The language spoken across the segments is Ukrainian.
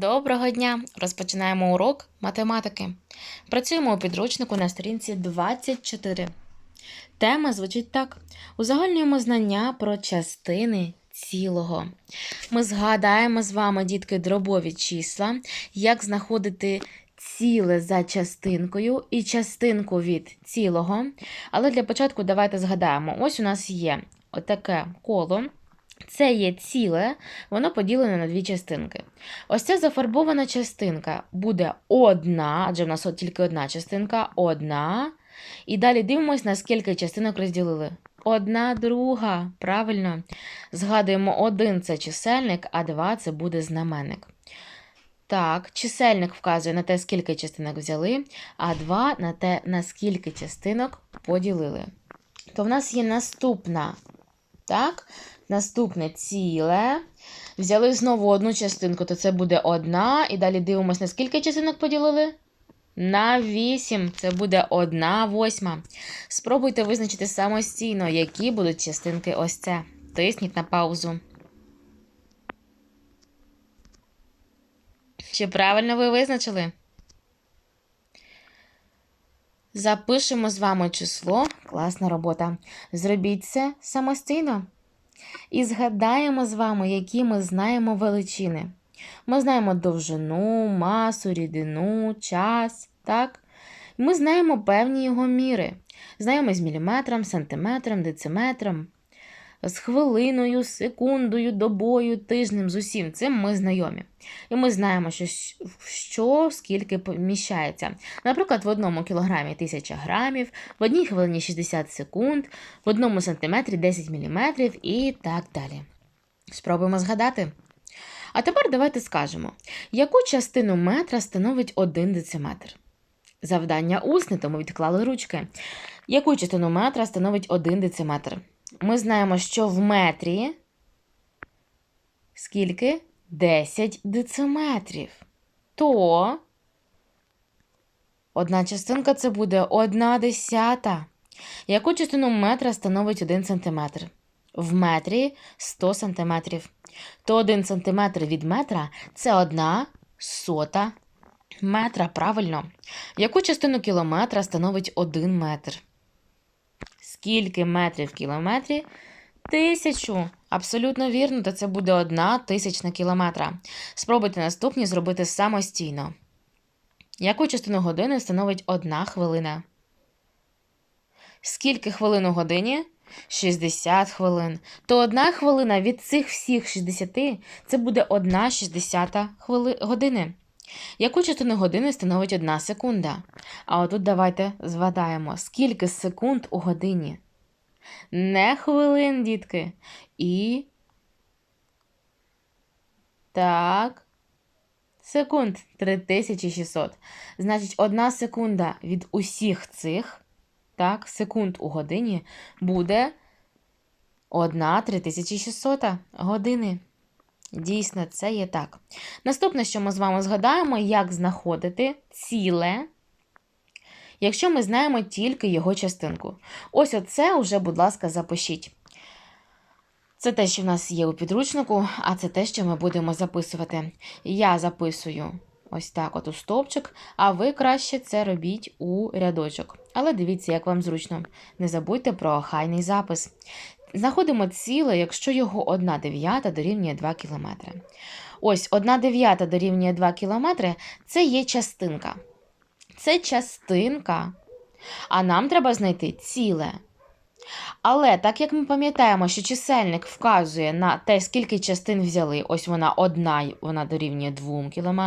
Доброго дня! Розпочинаємо урок математики. Працюємо у підручнику на сторінці 24. Тема звучить так: узагальнюємо знання про частини цілого. Ми згадаємо з вами, дітки, дробові числа, як знаходити ціле за частинкою і частинку від цілого. Але для початку давайте згадаємо: ось у нас є отаке коло. Це є ціле, воно поділене на дві частинки. Ось ця зафарбована частинка буде одна, адже в нас от тільки одна частинка, одна. І далі дивимось, на скільки частинок розділили. Одна друга. Правильно. Згадуємо, один це чисельник, а два це буде знаменник. Так, чисельник вказує на те, скільки частинок взяли, а два на те, на скільки частинок поділили. То в нас є наступна. Так, Наступне ціле. Взяли знову одну частинку, то це буде одна. І далі дивимося, на скільки частинок поділили? На 8. Це буде одна восьма. Спробуйте визначити самостійно, які будуть частинки ось це. Тисніть на паузу. Чи правильно ви визначили? Запишемо з вами число. Класна робота. Зробіть це самостійно. І згадаємо з вами, які ми знаємо величини. Ми знаємо довжину, масу, рідину, час. так? Ми знаємо певні його міри. Знаємо з міліметром, сантиметром, дециметром з хвилиною, секундою, добою, тижнем, з усім цим ми знайомі. І ми знаємо, що що скільки поміщається. Наприклад, в одному кілограмі 1000 грамів, в одній хвилині 60 секунд, в одному сантиметрі 10 міліметрів і так далі. Спробуємо згадати. А тепер давайте скажемо, яку частину метра становить 1 дециметр. Завдання усне, тому відклали ручки. Яку частину метра становить 1 дециметр? Ми знаємо, що в метрі скільки? 10 дециметрів. То одна частинка це буде одна десята. Яку частину метра становить 1 сантиметр? В метрі 100 сантиметрів. То 1 сантиметр від метра це одна сота метра. Правильно. Яку частину кілометра становить 1 метр? Скільки метрів в кілометрі? Тисячу. Абсолютно вірно, то це буде одна тисячна кілометра. Спробуйте наступні зробити самостійно. Яку частину години становить одна хвилина? Скільки хвилин у годині? 60 хвилин. То одна хвилина від цих всіх 60 це буде одна 60 хвили... години. Яку частину години становить одна секунда? А отут давайте згадаємо, скільки секунд у годині. Не хвилин, дітки. І. Так. Секунд 3600. Значить, одна секунда від усіх цих, так, секунд у годині буде одна 3600 години. Дійсно, це є так. Наступне, що ми з вами згадаємо, як знаходити ціле, якщо ми знаємо тільки його частинку. Ось оце вже, будь ласка, запишіть. Це те, що в нас є у підручнику, а це те, що ми будемо записувати. Я записую ось так от у стовпчик, а ви краще це робіть у рядочок. Але дивіться, як вам зручно. Не забудьте про охайний запис. Знаходимо ціле, якщо його 1 дев'ята дорівнює 2 км. Ось 1 дев'ята дорівнює 2 км це є частинка. Це частинка. А нам треба знайти ціле. Але так як ми пам'ятаємо, що чисельник вказує на те, скільки частин взяли, ось вона одна, вона дорівнює 2 км.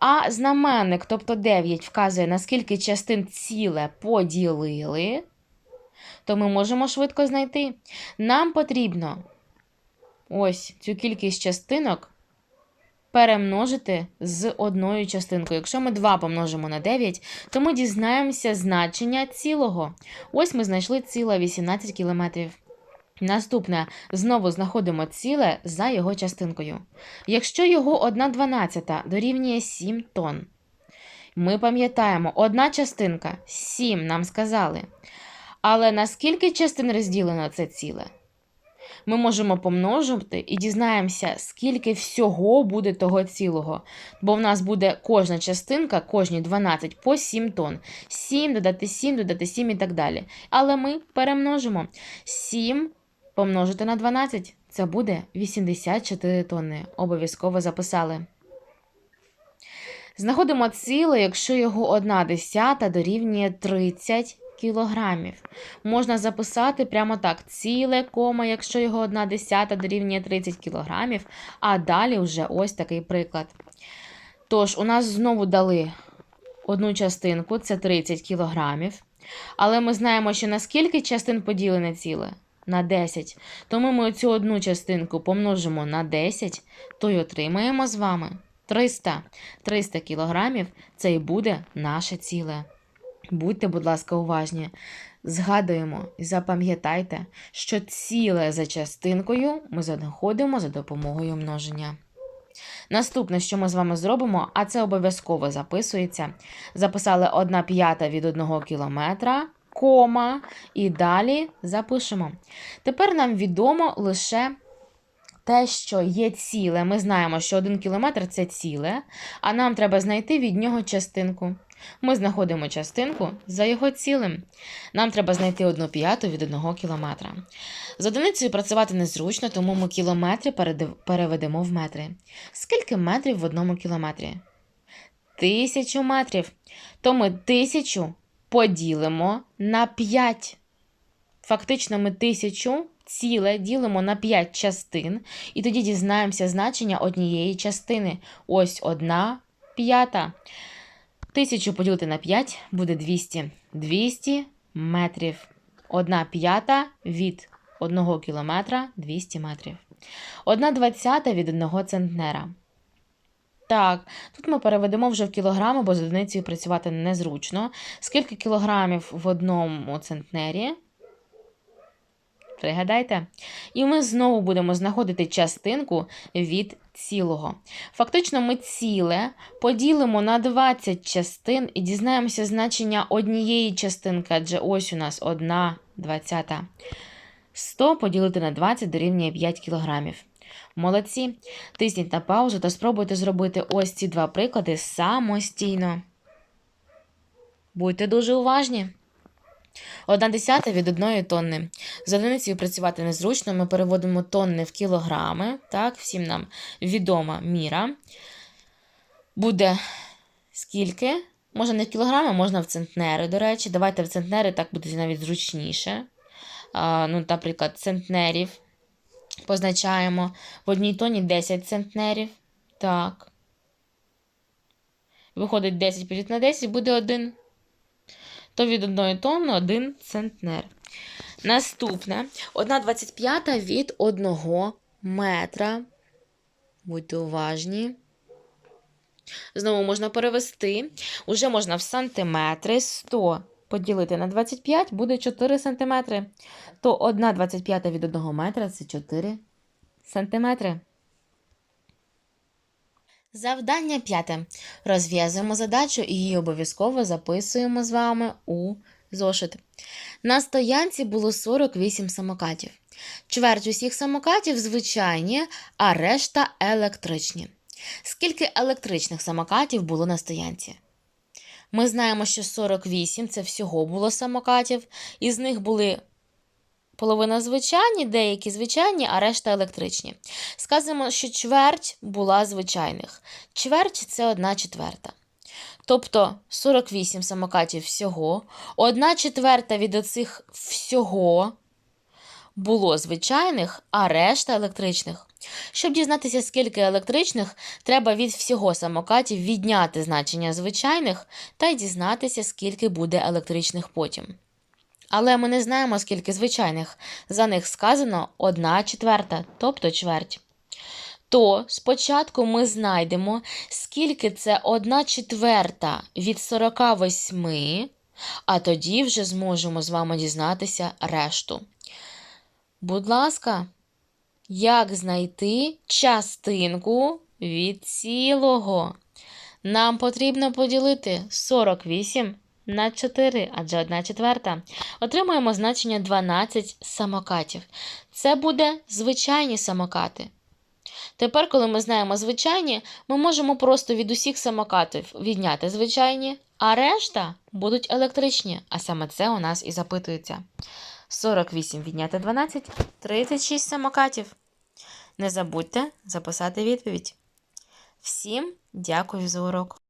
А знаменник, тобто 9, вказує, на скільки частин ціле поділили то ми можемо швидко знайти. Нам потрібно ось цю кількість частинок перемножити з одною частинкою. Якщо ми 2 помножимо на 9, то ми дізнаємося значення цілого. Ось ми знайшли ціле 18 кілометрів. Наступне знову знаходимо ціле за його частинкою. Якщо його 1 дванадцята дорівнює 7 тонн, ми пам'ятаємо, одна частинка 7 нам сказали. Але на скільки частин розділено це ціле? ми можемо помножити і дізнаємося, скільки всього буде того цілого. Бо в нас буде кожна частинка, кожні 12 по 7 тонн. 7 додати 7, додати 7 і так далі. Але ми перемножимо 7 помножити на 12. Це буде 84 тонни. Обов'язково записали. Знаходимо ціле, якщо його 1 десята дорівнює 30 кілограмів. Можна записати прямо так: ціле кома, якщо його 1 десята дорівнює 30 кілограмів, а далі вже ось такий приклад. Тож, у нас знову дали одну частинку, це 30 кілограмів. Але ми знаємо, що на скільки частин поділене ціле? На 10. Тому ми цю одну частинку помножимо на 10, то й отримаємо з вами 300. 300 кілограмів це і буде наше ціле. Будьте, будь ласка, уважні. Згадуємо і запам'ятайте, що ціле за частинкою ми знаходимо за допомогою множення. Наступне, що ми з вами зробимо, а це обов'язково записується. Записали 1 п'ята від 1 кілометра, кома, і далі запишемо. Тепер нам відомо лише те, що є ціле. Ми знаємо, що 1 кілометр це ціле, а нам треба знайти від нього частинку. Ми знаходимо частинку за його цілим. Нам треба знайти 1 п'яту від 1 кілометра. З одиницею працювати незручно, тому ми кілометри переведемо в метри. Скільки метрів в одному кілометрі? Тисячу метрів. То ми тисячу поділимо на 5. Фактично, ми тисячу ціле ділимо на 5 частин, і тоді дізнаємося значення однієї частини. Ось одна п'ята. Тисячу поділити на 5 буде 200. 200 метрів. Одна п'ята від 1 кілометра 200 метрів. Одна двадцята від 1 центнера. Так, тут ми переведемо вже в кілограми, бо з одиницею працювати незручно. Скільки кілограмів в одному центнері? Пригадайте. І ми знову будемо знаходити частинку від цілого. Фактично, ми ціле поділимо на 20 частин і дізнаємося значення однієї частинки, адже ось у нас одна двадцята. 100 поділити на 20 дорівнює 5 кілограмів. Молодці. Тисніть на паузу та спробуйте зробити ось ці два приклади самостійно. Будьте дуже уважні. Одна десята від одної тонни. З одиницею працювати незручно. Ми переводимо тонни в кілограми. Так, всім нам відома міра. Буде скільки? Можна не в кілограми, можна в центнери, до речі. Давайте в центнери так буде навіть зручніше. А, ну, Наприклад, центнерів позначаємо в одній тоні 10 центнерів. Так. Виходить 10 поділити на 10 буде 1 то від 1 тонни 1 центнер. Наступне 1,25 від 1 метра. Будьте уважні. Знову можна перевести. Уже можна в сантиметри 100 поділити на 25 буде 4 сантиметри. То 1,25 від 1 метра це 4 сантиметри. Завдання п'яте. Розв'язуємо задачу і її обов'язково записуємо з вами у зошит. На стоянці було 48 самокатів. Чверть усіх самокатів звичайні, а решта електричні. Скільки електричних самокатів було на стоянці? Ми знаємо, що 48 це всього було самокатів, із них були Половина звичайні, деякі звичайні, а решта електричні. Сказано, що чверть була звичайних. Чверть це одна четверта. Тобто 48 самокатів всього, одна четверта від оцих всього було звичайних, а решта електричних. Щоб дізнатися, скільки електричних, треба від всього самокатів відняти значення звичайних та й дізнатися, скільки буде електричних потім. Але ми не знаємо, скільки звичайних. За них сказано одна четверта, тобто чверть. То спочатку ми знайдемо, скільки це одна четверта від 48, а тоді вже зможемо з вами дізнатися решту. Будь ласка, як знайти частинку від цілого? Нам потрібно поділити 48 на 4, адже 1 четверта. Отримуємо значення 12 самокатів. Це буде звичайні самокати. Тепер, коли ми знаємо звичайні, ми можемо просто від усіх самокатів відняти звичайні, а решта будуть електричні. А саме це у нас і запитується. 48 відняти 12 36 самокатів. Не забудьте записати відповідь. Всім дякую за урок.